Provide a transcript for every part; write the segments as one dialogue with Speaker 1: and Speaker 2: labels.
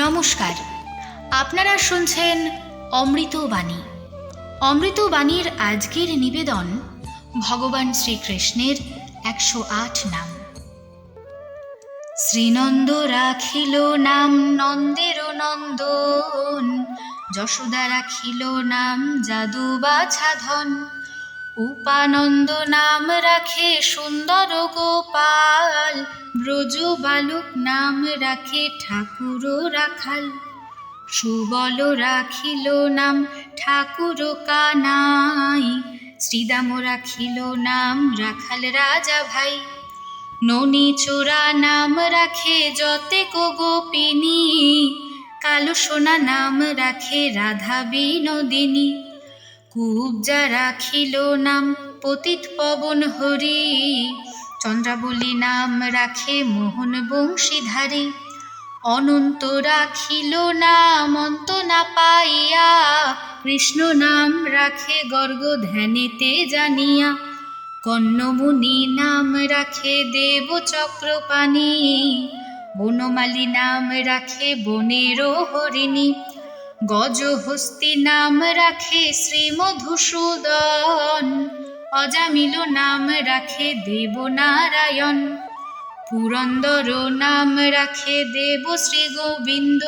Speaker 1: নমস্কার। আপনারা শুনছেন অমৃতবাণী অমৃতবাণীর আজকের নিবেদন ভগবান শ্রীকৃষ্ণের একশো আট নাম। শ্রীনন্দ রাখিল নাম নন্দের নন্দন, যশোদা রাখিল নাম যাদু বাছাধন উপানন্দ নাম রাখে সুন্দর গোপাল। ব্রজ বালক নাম রাখে ঠাকুর রাখাল। সুবল রাখিল নাম ঠাকুর কানাই। শ্রীদাম রাখিল নাম রাখাল রাজা ভাই। ননী চোরা নাম রাখে যতে কো গোপিনী। কালো সোনা নাম রাখে রাধা বিনোদিনী। কুবজা রাখিল নাম, পতিত পবন হরি। চন্দ্রাবলী নাম রাখে মোহন বংশীধারী। অনন্ত রাখিল নাম, অন্ত না পাইয়া। কৃষ্ণ নাম রাখে গর্গ ধ্যানেতে জানিয়া কর্ণমুনি নাম রাখে দেব চক্রপাণি বনমালী নাম রাখে বনেরও হরিণী। গজহস্তি নাম রাখে শ্রী মধুসূদন। অজামিল নাম রাখে দেবনারায়ণ। পুরন্দর নাম রাখে দেব শ্রী গোবিন্দ।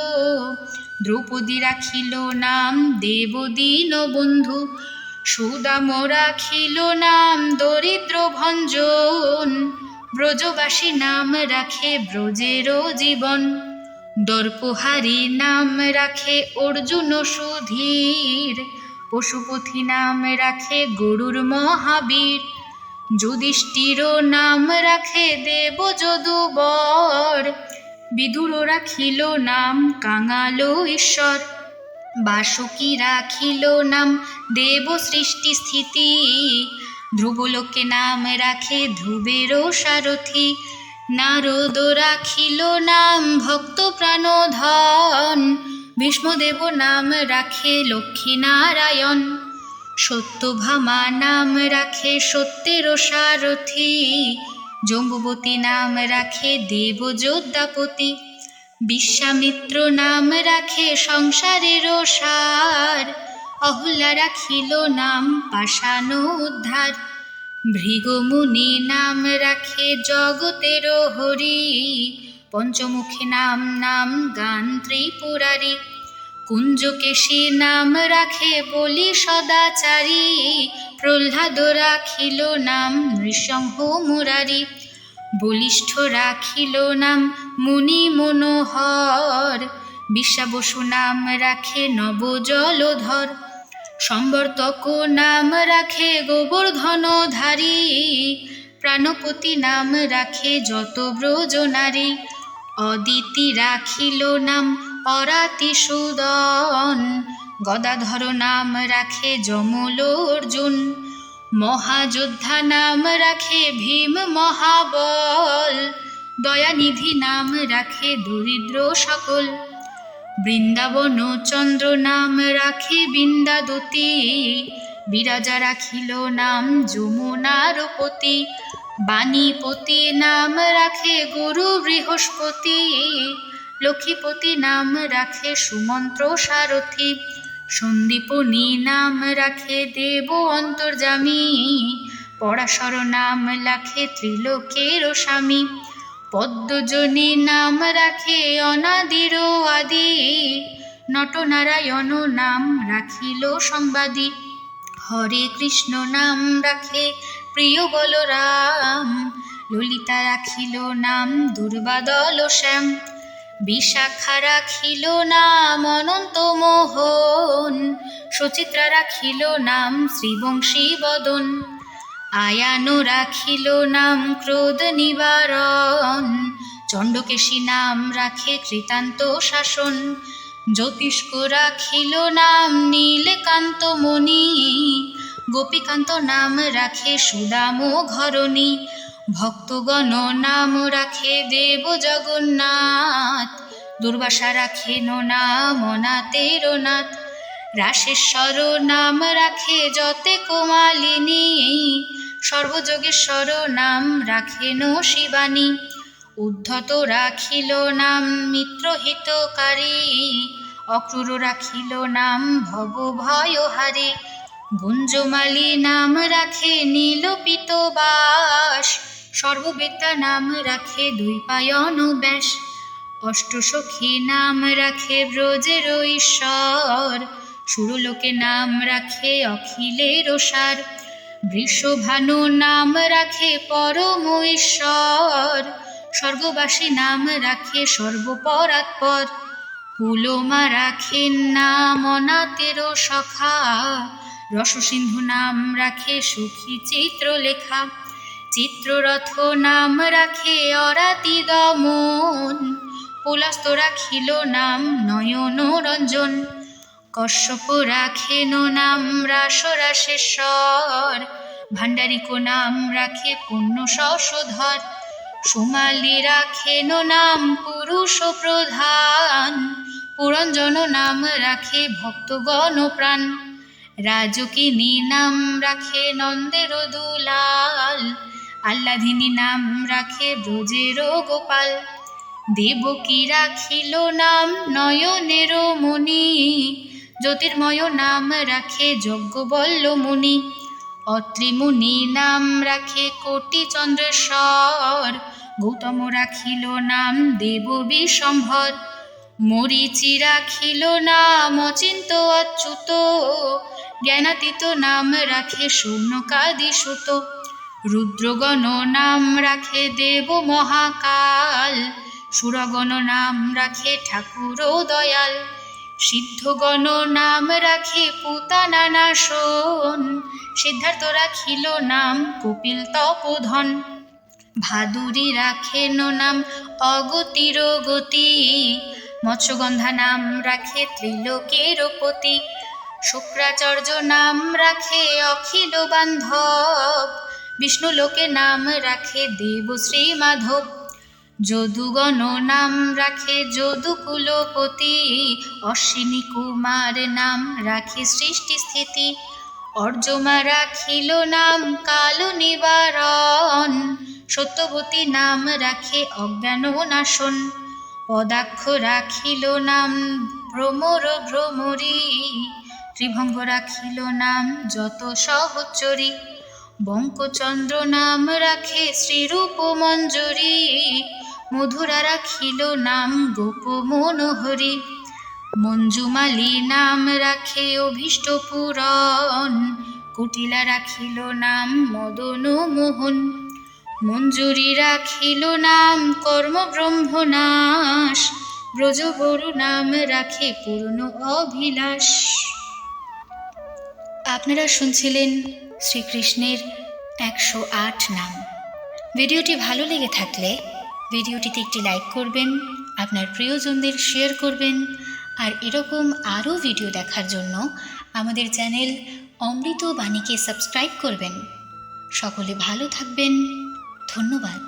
Speaker 1: দ্রৌপদী রাখিল নাম দেব দীনবন্ধু সুদাম রাখিল নাম দরিদ্র ভঞ্জন। ব্রজবাসী নাম রাখে ব্রজেরও জীবন। দর্পহারি নাম রাখে অর্জুন সুধীর, পশুপথি নাম রাখে গরুর মহাবীর। যুধিষ্ঠির নাম রাখে দেব যদুবর, বিদুর রাখিল নাম কাঙালো ঈশ্বর। বাসুকি রাখিল নাম দেব সৃষ্টি স্থিতি, ধ্রুবলোকে নাম রাখে ধ্রুবেরও সারথি। নারদ রাখিল নাম ভক্ত প্রাণধন। ভীষ্মদেব নাম রাখে লক্ষ্মী নারায়ণ সত্যভামা নাম রাখে সত্যের সারথি। জম্বুবতী নাম রাখে দেব যোদ্ধাপতি বিশ্বামিত্র নাম রাখে সংসারের সার। অহল্যা রাখিল নাম পাষাণ উদ্ধার ভৃগমুনি নাম রাখে জগতের হরি। পঞ্চমুখী নাম নাম গান ত্রিপুরারি। কুঞ্জকেশী নাম রাখে বলি সদাচারী। প্রহ্লাদ রাখিল নাম নৃসংহ মুরারি। বলিষ্ঠ রাখিল নাম মুনি মনোহর। বিশ্বাবসু নাম রাখে নব জলধর। সম্বর্তক নাম রাখে গোবর্ধনধারী প্রাণপতি নাম রাখে যত ব্রজ নারী অদিতি রাখিল নাম অরাতি সুদন। গদাধর নাম রাখে যমল অর্জুন। মহাযোদ্ধা নাম রাখে ভীম মহাবল। দয়ানিধি নাম রাখে দরিদ্র সকল। বৃন্দাবন চন্দ্র নাম রাখে বৃন্দাদতী। বিরাজা রাখিল নাম যমুনার পতি। বাণীপতি নাম রাখে গুরু বৃহস্পতি। লক্ষ্মীপতি নাম রাখে সুমন্ত্র সারথী। সন্দীপনী নাম রাখে দেব অন্তর্জামী পরাশর নাম রাখে ত্রিলোকের স্বামী। পদ্মজনী নাম রাখে অনাদির আদি। নটনারায়ণ নাম রাখিল সংবাদী। হরে কৃষ্ণ নাম রাখে প্রিয় বলরাম। ললিতা রাখিল নাম দুর্বাদল শ্যাম। বিশাখা রাখিল নাম অনন্ত মোহন। সুচিত্রা রাখিল নাম শ্রীবংশী বদন। আয়ান রাখিল নাম ক্রোধ নিবারণ। চণ্ডকেশী নাম রাখে কৃতান্ত শাসন। জ্যোতিষ্ক রাখিল নাম নীলকান্ত মণি। গোপীকান্ত নাম রাখে সুদাম ঘরণী। ভক্তগণ নাম রাখে দেব জগন্নাথ। দুর্বাসা রাখেন নাম অনাথের নাথ রাশেশ্বর নাম রাখে যতে কোমালিনী। সর্বযোগেশ্বর নাম রাখেন শিবানী। উদ্ধত রাখিল নাম মিত্রহিতকারী। অক্রুর রাখিল নাম ভব ভয়হারী গুঞ্জমালী নাম রাখে নীলপিত বাস। সর্ববেত্তা নাম রাখে দুই পায়ন ব্যাস। অষ্টসখী নাম রাখে ব্রজের ঈশ্বর সুরলোকে নাম রাখে অখিলের সার। বৃষভানু নাম রাখে পরম ঈশ্বর স্বর্গবাসী নাম রাখে সর্বপরাৎপর পুলোমা রাখেন নাম অনাতের সখা। রসসিন্ধু নাম রাখে সুখী চিত্রলেখা। চিত্ররথ নাম রাখে অরাতি দমন পুলস্ত রাখিল নাম নয়ন রঞ্জন কশ্যপ রাখেন নাম রাসরাশেশ্বর ভাণ্ডারিক নাম রাখে পুণ্য শশধর সোমালি রাখেন নাম পুরুষ প্রধান। পুরঞ্জন নাম রাখে ভক্তগণ প্রাণ। রাজকিনী নাম রাখে নন্দের দুলাল। আল্লাধিনী নাম রাখে ব্রজের গোপাল। দেবকী রাখিল নাম নয়নের মণি। জ্যোতির্ময় নাম রাখে যজ্ঞবল্ল মুনি অত্রিমুনি নাম রাখে কোটি চন্দ্রেশ্বর গৌতম রাখিল নাম দেব বিশম্ভর মরিচি রাখিল নাম অচিন্ত অচ্যুত, জ্ঞানাতীত নাম রাখে সৌনকাদি সুত রুদ্রগণ নাম রাখে দেব মহাকাল, সুরগণ নাম রাখে ঠাকুর দয়াল। সিদ্ধগণ নাম রাখে পুতানা নাশন সিদ্ধার্থ রাখিল নাম, কপিল তপোধন। ভাদুরী রাখেন নাম, অগতির গতি। মৎস্যগন্ধা নাম রাখে ত্রিলোকের পতি। শুক্রাচার্য নাম রাখে অখিল বান্ধব। বিষ্ণু লোকে নাম রাখে দেব শ্রী মাধব। যদুগণ নাম রাখে যদুকুলপতি, অশ্বিনী কুমার নাম রাখে সৃষ্টি স্থিতি, অর্জমা রাখিল নাম কাল নিবারণ, সত্যবতী নাম রাখে অজ্ঞান নাশন পদাক্ষ রাখিল নাম ভ্রমর ভ্রমরী, ত্রিভঙ্গ রাখিল নাম যত সহচরী, বঙ্কচন্দ্র নাম রাখে শ্রীরূপ মঞ্জুরি মধুরা রাখিল নাম গোপ মনোহরি। মঞ্জুমালী নাম রাখে অভীষ্ট পুরন। কুটিলা রাখিল নাম মদন মোহন। মঞ্জুরি রাখিল নাম কর্ম ব্রহ্মনাশ ব্রজবরু নাম রাখে পূর্ণ অভিলাষ। আপনারা শুনছিলেন শ্রীকৃষ্ণের একশো আট নাম। ভিডিওটি ভালো লেগে থাকলে ভিডিওটিতে একটি লাইক করবেন, আপনার প্রিয়জনদের শেয়ার করবেন, আর এরকম আরও ভিডিও দেখার জন্য আমাদের চ্যানেল অমৃত বাণীকে সাবস্ক্রাইব করবেন। সকলে ভালো থাকবেন, ধন্যবাদ।